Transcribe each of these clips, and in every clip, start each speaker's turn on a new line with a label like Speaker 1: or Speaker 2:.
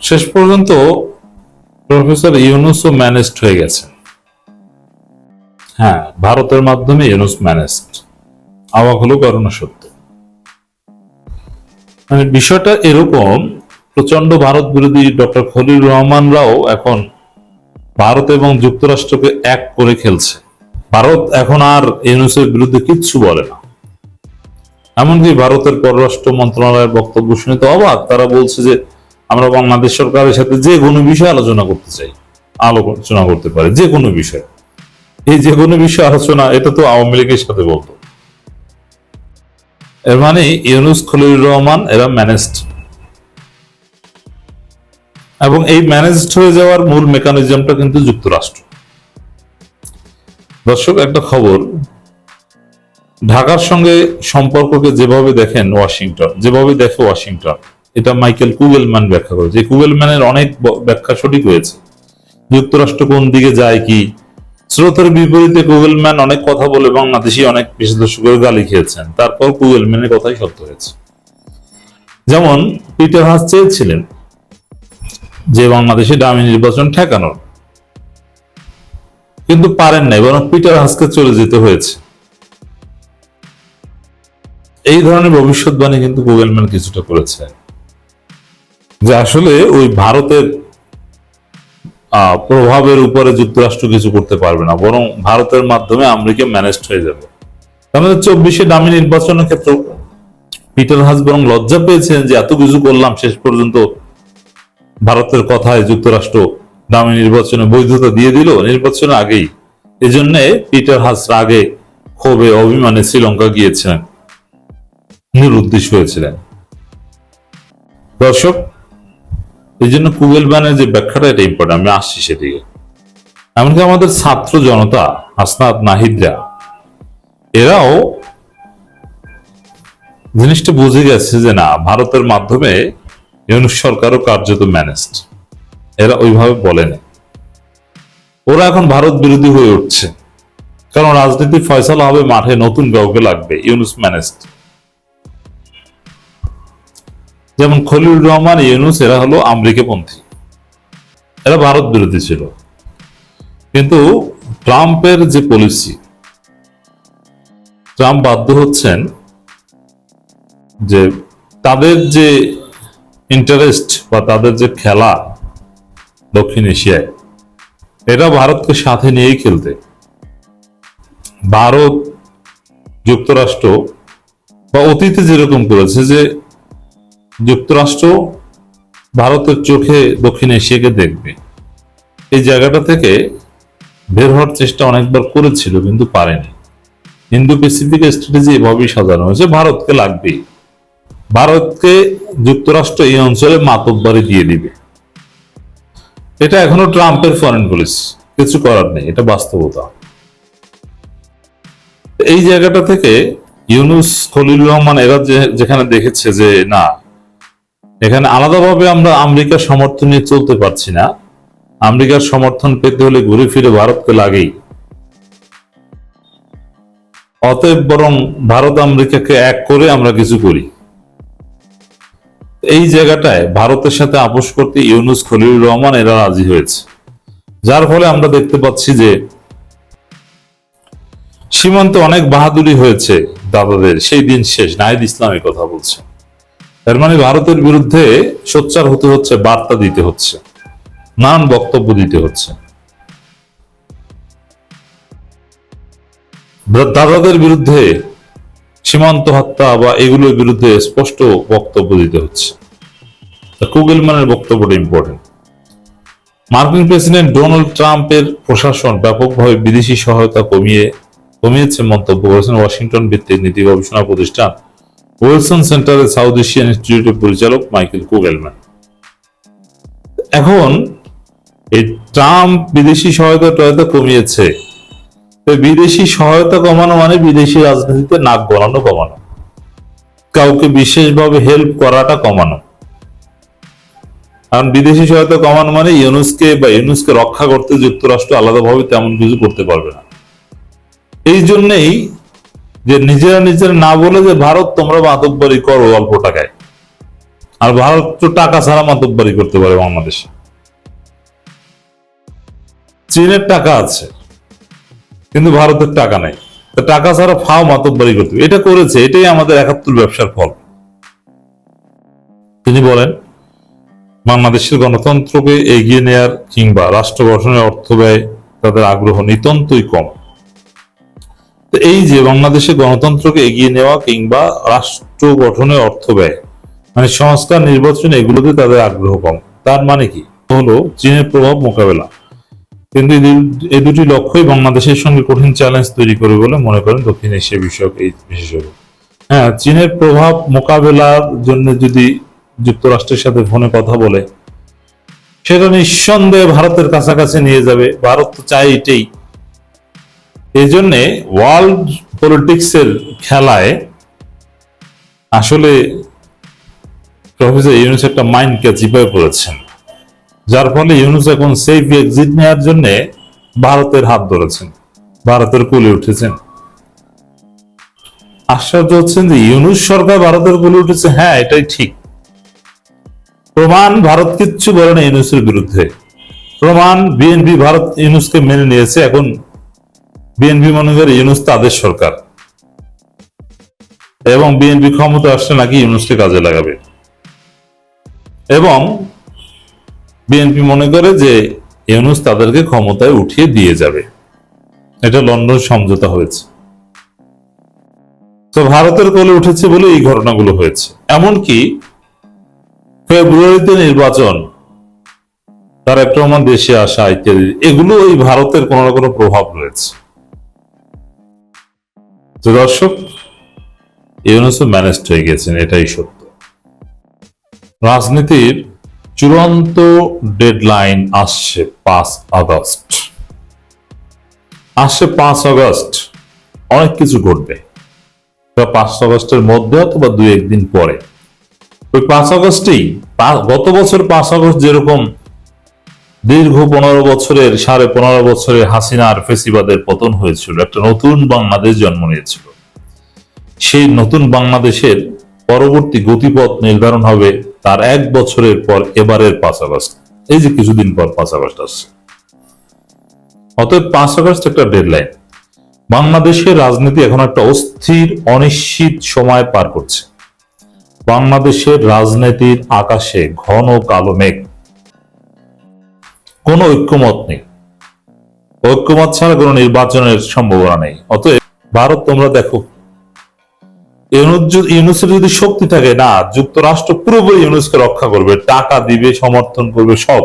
Speaker 1: শেষ পর্যন্ত professor ইউনুসও managed হয়ে গেছে। হ্যাঁ ভারতের মাধ্যমে ইউনুস ম্যানেজড। অবাক হলো করোনা সত্য। মানে বিষয়টা এরকম প্রচণ্ড ভারত বিরোধী ডক্টর খলিল রহমানরাও এখন ভারত এবং যুক্তরাষ্ট্রকে এক করে খেলছে। ভারত এখন আর ইউনুসের বিরুদ্ধে কিচ্ছু বলে না। এমনকি ভারতের পররাষ্ট্র মন্ত্রণালয়ের বক্তব্য শুনে তো অবাক, তারা বলছে যে আমরা বাংলাদেশ সরকারের সাথে যে কোনো বিষয়ে আলোচনা করতে চাই, আলোচনা করতে পারে, যে কোনো বিষয়। এই যে কোনো বিষয়ে আলোচনা, এটা তো আওয়ামী লীগের সাথে বলতো। এর মানে ইউনুস খলিলুর রহমান, এরা ম্যানেজড এবং এই ম্যানেজড হয়ে যাওয়ার মূল মেকানিজমটা কিন্তু যুক্তরাষ্ট্র। দর্শক, একটা খবর। ঢাকার সঙ্গে সম্পর্ককে যেভাবে দেখেন ওয়াশিংটন, যেভাবে দেখে ওয়াশিংটন এটা মাইকেল কুগেলম্যান ব্যাখ্যা করে করেছে কুগেলম্যানের অনেক ব্যাখ্যা সঠিক হয়েছে। যুক্তরাষ্ট্র কোন দিকে যায় কি? স্রোতের বিপরীতে কুগেলম্যান অনেক কথা বলে বাংলাদেশি অনেক বিশ্লেষকের গালি খেয়েছেন। তারপর কুগেলম্যানের কথাই সত্য হয়েছে। যেমন, পিটার হাস চেয়েছিলেন যে বাংলাদেশে ডামি নির্বাচন ঠেকানোর। কিন্তু পারেন নাই, বরং পিটার হাসকে চলে যেতে হয়েছে। এই ধরনের ভবিষ্যৎবাণী কিন্তু গুগলম্যান কিছুটা করেছে যে আসলে ওই ভারতের প্রভাবের উপরে যুক্তরাষ্ট্র কিছু করতে পারবে না, বরং ভারতের মাধ্যমে আমেরিকা ম্যানেজড হয়ে যাবে। তাহলে চব্বিশে দামি নির্বাচনের ক্ষেত্রে পিটার হাস বরং লজ্জা পেয়েছেন যে এত কিছু করলাম, শেষ পর্যন্ত ভারতের কথায় যুক্তরাষ্ট্র দামি নির্বাচনে বৈধতা দিয়ে দিল। নির্বাচনের আগেই এই জন্য পিটার হাস রাগে ক্ষোভে অভিমানে শ্রীলঙ্কা গিয়েছিলেন। নিরুদ্দেশ হয়েছিলেন। দর্শক এই জন্য কুগেল ব্যানের যে ব্যাখ্যাটা, এটা ইম্পর্টেন্ট আমি আসছি সেদিকে। এমনকি আমাদের ছাত্র জনতা, হাসনাত নাহিদরা, এরাও জিনিসটা বুঝে গেছে যে না, ভারতের মাধ্যমে ইউনুস সরকারও কার্যত ম্যানেজড এরা ওইভাবে বলেনি ওরা এখন ভারত বিরোধী হয়ে উঠছে। কারণ রাজনীতি ফয়সালা হবে মাঠে নতুন কাউকে লাগবে, ইউনুস ম্যানেজড যেমন খলিলুর রহমান, ইউনুস, এরা হলো আমেরিকাপন্থী। এরা ভারত বিরোধী ছিল। কিন্তু ট্রাম্পের যে পলিসি ট্রাম্প বাধ্য হচ্ছেন যে তাদের যে ইন্টারেস্ট বা তাদের যে খেলা দক্ষিণ এশিয়ায়, এটা ভারতকে সাথে নিয়েই খেলতে। ভারত, যুক্তরাষ্ট্র বা অতীতে যেরকম করেছে যে যুক্তরাষ্ট্র ভারতের চোখে দক্ষিণ এশিয়াকে দেখবে। এই জায়গাটা থেকে বের হওয়ার চেষ্টা অনেকবার করেছিল, কিন্তু পারেনি। ইন্দো প্যাসিফিক স্ট্র্যাটেজি এভাবেই সাজানো হয়েছে, ভারতকে লাগবেই। ভারতকে যুক্তরাষ্ট্র এই অঞ্চলে মাতব্বারি দিয়ে দিবে। এটা এখনও ট্রাম্পের ফরেন পলিসি কিছু করার নেই, এটা বাস্তবতা। এই জায়গাটা থেকে ইউনুস খলিল রহমান এরা যেখানে দেখেছে যে, না এখানে আলাদাভাবে আমরা আমেরিকার সমর্থন নিয়ে চলতে পারছি না। আমেরিকার সমর্থন পেতে হলে ঘুরে ফিরে ভারতকে লাগেই। অতএব বরং ভারত আমেরিকাকে এক করে আমরা কিছু করি। এই জায়গাটায় ভারতের সাথে আপোষ করতে ইউনুস খলিলুর রহমান এরা রাজি হয়েছে। যার ফলে আমরা দেখতে পাচ্ছি যে সীমান্তে অনেক বাহাদুরি হয়েছে দাদাদের। সেই দিন শেষ, নাহিদ ইসলামের কথা বলছে। তার মানে ভারতের বিরুদ্ধে সোচ্চার হতে হচ্ছে, বার্তা দিতে হচ্ছে নানান বক্তব্য দিতে হচ্ছে। দাদাদের বিরুদ্ধে সীমান্ত হত্যা বা এগুলোর বিরুদ্ধে স্পষ্ট বক্তব্য দিতে হচ্ছে। কুগেলম্যানের বক্তব্যটা ইম্পর্টেন্ট মার্কিন প্রেসিডেন্ট ডোনাল্ড ট্রাম্পের প্রশাসন ব্যাপকভাবে বিদেশি সহায়তা কমিয়ে কমিয়েছে মন্তব্য করেছেন ওয়াশিংটন ভিত্তিক নীতি গবেষণা প্রতিষ্ঠান। ওয়েলসন সেন্টারের সাউথ এশিয়ান ইনস্টিটিউটের পরিচালক মাইকেল কুগেলম্যান। এখন এই ট্রাম্প বিদেশি সহায়তা টয়তা কমিয়েছে। বিদেশি সহায়তা কমানো মানে বিদেশি রাজনীতিতে নাক গলানো কমানো। কাউকে বিশেষভাবে হেল্প করাটা কমানো। কারণ বিদেশি সহায়তা কমানো মানে ইউনুসকে বা ইউনুসকে রক্ষা করতে যুক্তরাষ্ট্র আলাদাভাবে তেমন কিছু করতে পারবে না। এই জন্যেই যে নিজেরা নিজেরা না বলে যে, ভারত, তোমরা মাতব্বরি করো অল্প টাকায়। আর ভারত তো টাকা ছাড়া মাতব্বারি করতে পারে বাংলাদেশে। চীনের টাকা আছে, কিন্তু ভারতের টাকা নেই। টাকা ছাড়া ফাও মাতব্বারি করতে। এটা করেছে, এটাই আমাদের একাত্তর ব্যবসার ফল। তিনি বলেন, বাংলাদেশের গণতন্ত্রকে এগিয়ে নেয়ার কিংবা রাষ্ট্র গঠনের অর্থ ব্যয় তাদের আগ্রহ নিতান্তই কম। তো এই যে বাংলাদেশে গণতন্ত্রকে এগিয়ে নেওয়া কিংবা রাষ্ট্র গঠনে অর্থ ব্যয় মানে সংস্কার, নির্বাচন, এগুলোতে তাদের আগ্রহ কম। তার মানে কি? হলো চীনের প্রভাব মোকাবেলা। কিন্তু এই দুটি লক্ষ্যই বাংলাদেশের সঙ্গে কঠিন চ্যালেঞ্জ তৈরি করে বলে মনে করেন দক্ষিণ এশিয়া বিষয়ক এই বিশেষজ্ঞ। হ্যাঁ চীনের প্রভাব মোকাবেলার জন্য যদি যুক্তরাষ্ট্রের সাথে ফোনে কথা বলে, সেটা নিঃসন্দেহে ভারতের কাছাকাছি নিয়ে যাবে। ভারত তো চাই এটাই এই জন্যে ওয়ার্ল্ড পলিটিক্সের খেলায় আসলে প্রফেসর ইউনুস একটা মাইন্ডকে চিপায় পড়েছেন। যার ফলে ইউনুস এখন সেফ এক্সিট নেওয়ার জন্য ভারতের হাত ধরেছেন, ভারতের কোলে উঠেছেন। আশ্চর্য হচ্ছেন যে ইউনুস সরকার ভারতের কোলে উঠেছে হ্যাঁ এটাই ঠিক। প্রমাণ ভারত কিচ্ছু বলে না ইউনুসের বিরুদ্ধে। প্রমাণ বিএনপি ভারত ইউনুসকে মেনে নিয়েছে, এখন বিএনপি মনে করে ইউনুস তাদের সরকার। এবং বিএনপি ক্ষমতা আসলে নাকি ইউনুসকে কাজে লাগাবে। এবং বিএনপি মনে করে যে ইউনুস তাদেরকে ক্ষমতায় উঠিয়ে দিয়ে যাবে। এটা লন্ডন সমঝোতা হয়েছে। তো ভারতের কোলে উঠেছে বলে এই ঘটনাগুলো হয়েছে। এমনকি ফেব্রুয়ারিতে নির্বাচন তারেক রহমান দেশে আসা ইত্যাদি এগুলো এই ভারতের কোনো না কোনো প্রভাব রয়েছে। তো দর্শক, ইউনুসও ম্যানেজড হয়ে গেছেন, এটাই সত্য। রাজনীতির চূড়ান্ত ডেডলাইন আসছে পাঁচ আগস্ট। আসছে পাঁচ আগস্ট, অনেক কিছু ঘটবে। পাঁচ আগস্টের মধ্যে অথবা দুই একদিন পরে। ওই পাঁচ আগস্টেই গত বছর পাঁচ আগস্ট যেরকম দীর্ঘ পনেরো বছরের, সাড়ে পনেরো বছরের হাসিনার ফেসিবাদের পতন হয়েছিল। একটা নতুন বাংলাদেশ জন্ম নিয়েছিল। সেই নতুন বাংলাদেশের পরবর্তী গতিপথ নির্ধারণ হবে তার এক বছরের পর এবারের পাঁচ আগস্ট। এই যে কিছুদিন পর পাঁচ আগস্ট আসছে। অতএব পাঁচ আগস্ট একটা ডেডলাইন বাংলাদেশের রাজনীতি এখন একটা অস্থির, অনিশ্চিত সময় পার করছে। বাংলাদেশের রাজনীতির আকাশে ঘন কালো মেঘ। কোনো ঐক্যমত নেই। ঐক্যমত ছাড়া কোনো নির্বাচনের সম্ভাবনা নেই। অতএব ভারত, তোমরা দেখো ইউনুসের যদি শক্তি থাকে, না, যুক্তরাষ্ট্র পুরোপুরি ইউনুসকে রক্ষা করবে, টাকা দিবে, সমর্থন করবে, সব,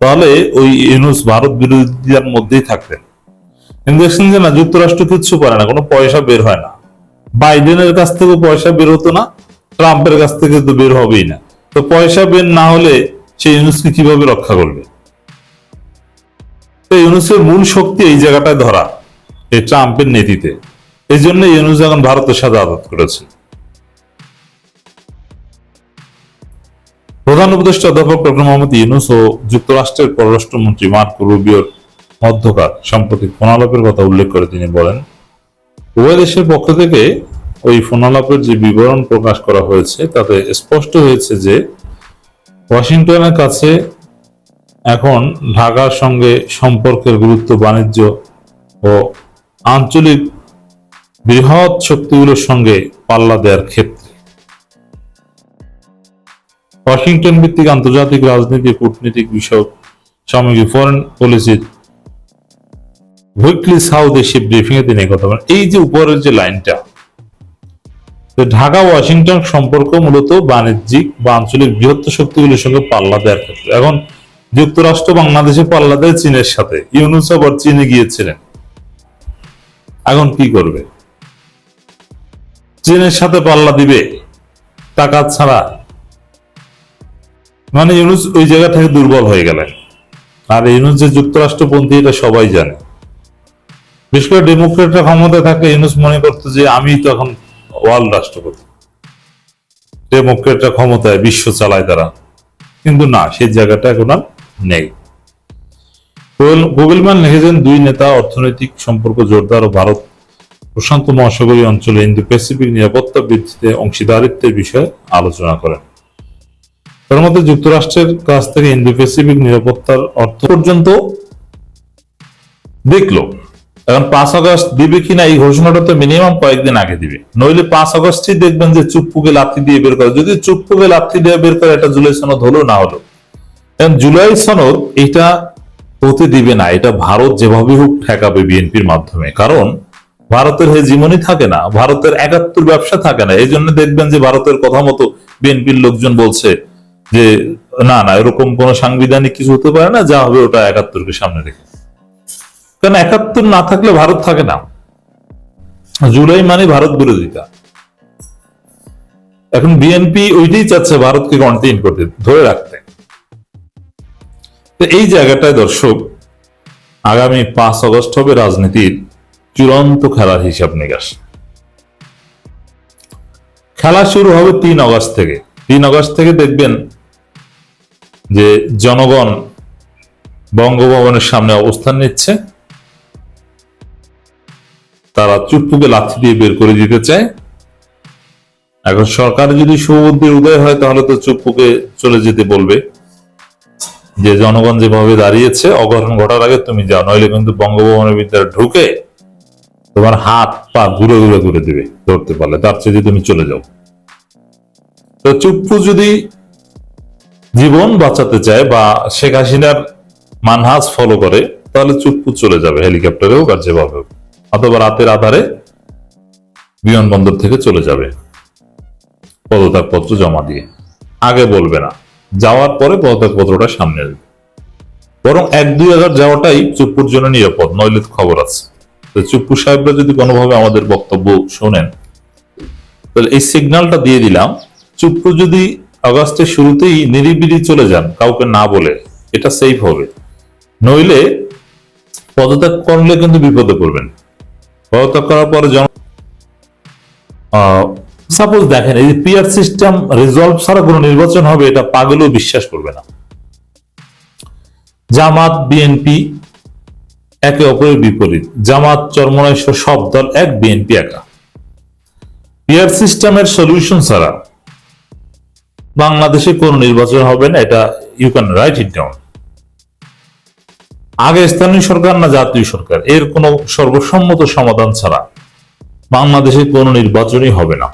Speaker 1: তাহলে ওই ইউনুস ভারত বিরোধীদের মধ্যেই থাকতেন কিন্তু দেখছেন যে না, যুক্তরাষ্ট্র কিচ্ছু করে না, কোনো পয়সা বের হয় না। বাইডেনের কাছ থেকে পয়সা বের হতো না, ট্রাম্পের কাছ থেকে তো বের হবেই না। তো পয়সা বের না হলে সে ইউনুসকে কীভাবে রক্ষা করবে? ইউনুসের মূল শক্তি এই জায়গাটায় ধরা, এই ট্রাম্পের নীতিতে এই জন্য ইউনুস এখন ভারতের সাথে আঘাত করেছে। প্রধান উপদেষ্টা অধ্যাপক ডক্টর মোহাম্মদ ইউনুস ও যুক্তরাষ্ট্রের পররাষ্ট্রমন্ত্রী মার্ক রুবিওর মধ্যকার সাম্প্রতিক ফোনালাপের কথা উল্লেখ করে তিনি বলেন, উভয় দেশের পক্ষ থেকে ওই ফোনালাপের যে বিবরণ প্রকাশ করা হয়েছে, তাতে স্পষ্ট হয়েছে যে ওয়াশিংটনের কাছে এখন ঢাকার সঙ্গে সম্পর্কের গুরুত্ব, বাণিজ্য ও আঞ্চলিক বৃহৎ শক্তিগুলোর সঙ্গে পাল্লা দেওয়ার ক্ষেত্রে। ওয়াশিংটন ভিত্তিক আন্তর্জাতিক রাজনীতি, কূটনীতিক বিষয়ক সামগ্রিক ফরেন পলিসির উইকলি সাউথ এশিয়া ব্রিফিং এ তিনি কথা বলেন। এই যে উপরের যে লাইনটা ঢাকা, ওয়াশিংটন সম্পর্ক মূলত বাণিজ্যিক বা আঞ্চলিক বৃহত্তর শক্তিগুলোর সঙ্গে পাল্লা দেওয়ার ক্ষেত্রে। এখন যুক্তরাষ্ট্র বাংলাদেশে পাল্লা দেয় চীনের সাথে। ইউনুস আবার চীনে গিয়েছিলেন। এখন কি করবে? চীনের সাথে পাল্লা দিবে? টাকা ছাড়া। মানে ইউনুস ওই জায়গা থেকে দুর্বল হয়ে গেলেন। আর ইউনুস যে যুক্তরাষ্ট্রপন্থী, এটা সবাই জানে। বিশেষ করে ডেমোক্রেটরা ক্ষমতায় থাকলে ইউনুস মনে করতো যে, আমি তো এখন ওয়ার্ল্ড রাষ্ট্রপতি। ডেমোক্রেটরা ক্ষমতায়, বিশ্ব চালায় তারা। কিন্তু না, সেই জায়গাটা এখন আর নেই। গুগল- গুগলম্যান লিখেছেন দুই নেতা, অর্থনৈতিক সম্পর্ক জোরদার ও ভারত প্রশান্ত মহাসাগরীয় অঞ্চলে ইন্দো প্যাসিফিক নিরাপত্তা বৃদ্ধিতে অংশীদারিত্বের বিষয়ে আলোচনা করেন। তার মধ্যে যুক্তরাষ্ট্রের কাছ থেকে ইন্দো প্যাসিফিক নিরাপত্তার অর্থ পর্যন্ত দেখল। এখন পাঁচ আগস্ট দিবে কিনা এই ঘোষণাটা তো মিনিমাম কয়েকদিন আগে দিবে। নইলে পাঁচ আগস্টই দেখবেন যে চুপ্পুকে লাথি দিয়ে বের করে। যদি চুপ্পুকে লাথি দিয়ে বের করে, এটা জুলাই হলো না হলো। জুলাই সনদ এটা হতে দিবে না। এটা ভারত যেভাবে হোক ঠেকাবে বিএনপির মাধ্যমে। কারণ ভারতের হেজিমনি থাকে না, ভারতের একাত্তর ব্যবসা থাকে না। এই জন্য দেখবেন যে ভারতের কথা মতো বিএনপির লোকজন বলছে যে, না না, এরকম কোন সাংবিধানিক কিছু হতে পারে না, যা হবে ওটা একাত্তরকে সামনে রেখে। কারণ একাত্তর না থাকলে ভারত থাকে না। জুলাই মানে ভারত বিরোধিতা। এখন বিএনপি ওইটাই চাচ্ছে ভারতকে কন্টেইন করতে, ধরে রাখতে। তো এই জায়গাটায় দর্শক, আগামী পাঁচ আগস্ট হবে রাজনীতির চূড়ান্ত খেলার হিসাব নিকাশ। খেলা শুরু হবে তিন আগস্ট থেকে। তিন আগস্ট থেকে দেখবেন যে জনগণ বঙ্গভবনের সামনে অবস্থান নিচ্ছে। তারা চুপ্পুকে লাথি দিয়ে বের করে দিতে চায়। এখন সরকার যদি সুবুদ্ধির উদয় হয়, তাহলে তো চুপ্পুকে চলে যেতে বলবে। যে জনগণ যেভাবে দাঁড়িয়েছে, অঘটন ঘটার আগে তুমি যাও, নইলে কিন্তু বঙ্গভবনের ভিতরে ঢুকে তোমার হাত পা ঘুরে ঘুরে ঘুরে দিবে, ধরতে পারলে। তার চেয়ে তুমি চলে যাও। তো চুপ্পু যদি জীবন বাঁচাতে চায় বা শেখ হাসিনার মানহাজ ফলো করে, তাহলে চুপ্পু চলে যাবে হেলিকপ্টারে হোক আর যেভাবে হোক। অথবা রাতের আধারে বিমানবন্দর থেকে চলে যাবে, পদত্যাগপত্র জমা দিয়ে। আগে বলবে না। যাওয়ার পরে পদত্যাগপত্রটা সামনে আসবে বরং এক দুই হাজার যাওয়াটাই চুপ্পুর জন্য নিরাপদ, নইলে খবর আছে। তো চুপ্পু সাহেবরা যদি কোনোভাবে আমাদের বক্তব্য শোনেন, তাহলে এই সিগন্যালটা দিয়ে দিলাম চুপ্পু যদি আগস্টের শুরুতেই নিরিবিলি চলে যান, কাউকে না বলে, এটা সেফ হবে। নইলে পদত্যাগ করলে কিন্তু বিপদে পড়বেন। পদত্যাগ করার পরে জন সাপোজ দেখেন, এই পিয়ার সিস্টেম রিজলভ ছাড়া কোনো নির্বাচন হবে, এটা পাগলেও বিশ্বাস করবে না। জামাত বিএনপি একে অপরের বিপরীত। জামাত চরমনায় সব দল এক বিএনপি একা। পিয়ার সিস্টেমের সলিউশন ছাড়া বাংলাদেশে কোনো নির্বাচন হবে না, এটা you can write it down আগে স্থানীয় সরকার না জাতীয় সরকার? এর কোনো সর্বসম্মত সমাধান ছাড়া বাংলাদেশে কোনো নির্বাচনই হবে না।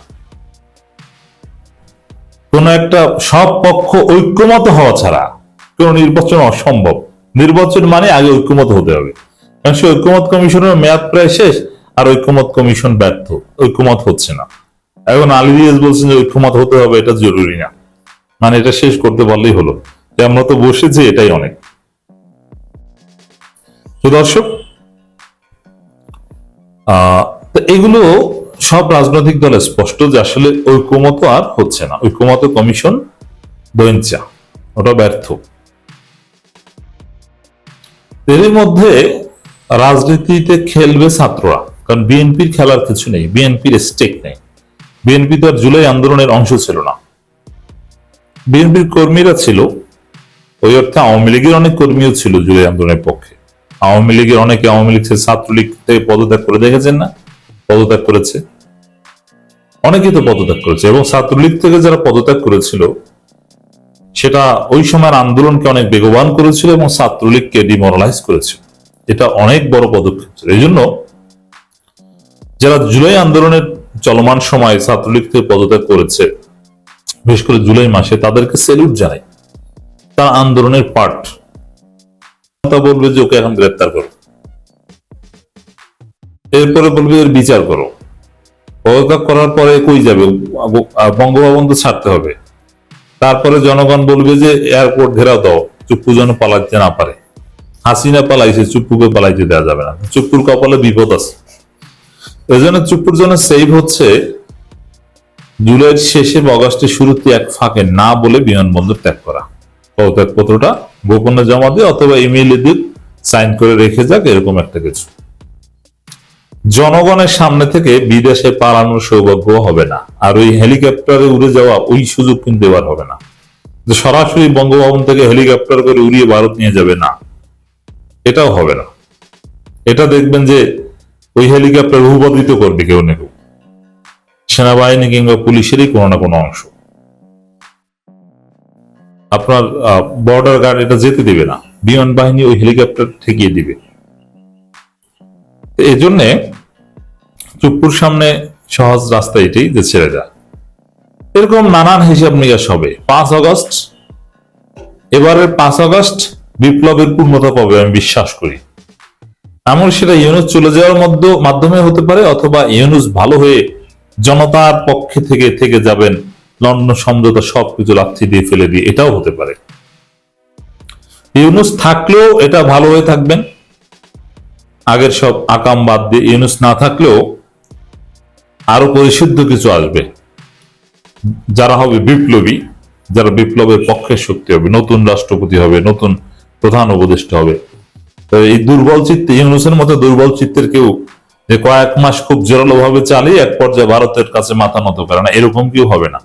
Speaker 1: কোন একটা সব পক্ষ ঐক্যমত হওয়া ছাড়া কোনো নির্বাচন অসম্ভব। নির্বাচন মানে আগে ঐক্যমত হতে হবে। কারণ সে ঐক্যমত কমিশনের মেয়াদ প্রায় শেষ আর ঐক্যমত কমিশন ব্যর্থ। ঐক্যমত হচ্ছে না। এখন আলী রিয়াজ বলছেন যে ঐক্যমত হতে হবে, এটা জরুরি না। মানে এটা শেষ করতে পারলেই হলো। যে আমরা তো বসেছি, এটাই অনেক। তো দর্শক এগুলো সব রাজনৈতিক দলে স্পষ্ট যে আসলে ঐক্যমত আর হচ্ছে না। ঐক্যমত কমিশন দৈনচা ওটা ব্যর্থ। এর মধ্যে রাজনীতিতে খেলবে ছাত্ররা, কারণ বিএনপির খেলার কিছু নেই, বিএনপির স্টেক নেই। বিএনপি তো আর জুলাই আন্দোলনের অংশ ছিল না। বিএনপির কর্মীরা ছিল, ওই অর্থে আওয়ামী লীগের অনেক কর্মীও ছিল জুলাই আন্দোলনের পক্ষে। আওয়ামী লীগের অনেকে আওয়ামী লীগ ছাত্রলীগ থেকে পদত্যাগ করে দেখেছেন না? পদত্যাগ করেছে। অনেকেই তো পদত্যাগ করেছে এবং ছাত্রলীগ থেকে যারা পদত্যাগ করেছিল, সেটা ওই সময়ের আন্দোলনকে অনেক বেগবান করেছিল এবং ছাত্রলীগকে ডিমোরালাইজ করেছিল এটা অনেক বড় পদক্ষেপ ছিল। এই জন্য যারা জুলাই আন্দোলনের চলমান সময় ছাত্রলীগ থেকে পদত্যাগ করেছে, বিশেষ করে জুলাই মাসে, তাদেরকে সেলুট জানাই। তারা আন্দোলনের পার্ট বলবে যে, ওকে এখন গ্রেপ্তার করো। এরপরে বলবে এর বিচার করো। পদত্যাগ করার পরে কই যাবে? বঙ্গভবন তো ছাড়তে হবে। তারপরে জনগণ বলবে যে এয়ারপোর্ট ঘেরাও দাও, চুপ্পু যেন পালাইতে না পারে। হাসিনা পালাইছে, চুপ্পুকে পালাইতে দেওয়া যাবে না। চুপ্পুর কপালে বিপদ আছে। এই জন্য চুপ্পুর জন্য সেভ হচ্ছে জুলাইয়ের শেষে বা অগাস্টের শুরুতে এক ফাঁকে না বলে বিমানবন্দর ত্যাগ করা। পদত্যাগপত্রটা গোপনে জমা দিয়ে অথবা ইমেইলে দিয়ে সাইন করে রেখে যাক, এরকম একটা কিছু। জনগণের সামনে থেকে বিদেশে পালানোর সৌভাগ্য হবে না। আর ওই হেলিকপ্টারে উড়ে যাওয়া ওই সুযোগ কিন্তু এবার হবে না। সরাসরি বঙ্গভবন থেকে হেলিকপ্টার করে উড়িয়ে ভারত নিয়ে যাবে না, এটাও হবে না। এটা দেখবেন যে ওই হেলিকপ্টার ভূপাতিত করবে কেউ না কেউ। সেনাবাহিনী কিংবা পুলিশেরই কোনো না কোনো অংশ। আপনার বর্ডার গার্ড এটা যেতে দিবে না। বিমান বাহিনী ওই হেলিকপ্টার ঠেকিয়ে দিবে। তো এই জন্যে চুপ্পুর সামনে সহজ রাস্তা এটাই যে ছেড়ে যা এরকম নানান হিসাব নিকাশ হবে পাঁচ আগস্ট, এবারের পাঁচ আগস্ট বিপ্লবের পূর্ণতা পাবে আমি বিশ্বাস করি। এমন সেটা ইউনুস চলে যাওয়ার মধ্য মাধ্যমে হতে পারে অথবা ইউনুস ভালো হয়ে জনতার পক্ষে থেকে থেকে যাবেন, লন্ডন সমঝোতা সবকিছু লাথি দিয়ে ফেলে দিয়ে এটাও হতে পারে। ইউনুস থাকলেও এটা ভালো হয়ে থাকবেন। আগের সব আকাম বাদ দিয়ে ইউনুস না থাকলেও আরও পরিশুদ্ধ কিছু আসবে। যারা হবে বিপ্লবী, যারা বিপ্লবের পক্ষের শক্তি হবে, নতুন রাষ্ট্রপতি হবে, নতুন প্রধান উপদেষ্টা হবে। এই দুর্বল চিত্তে, ইউনুসের মতো দুর্বল চিত্তের কেউ যে কয়েক মাস খুব জোরালো ভাবে চালিয়ে এক পর্যায়ে ভারতের কাছে মাথা নত করে না, এরকম কেউ হবে না।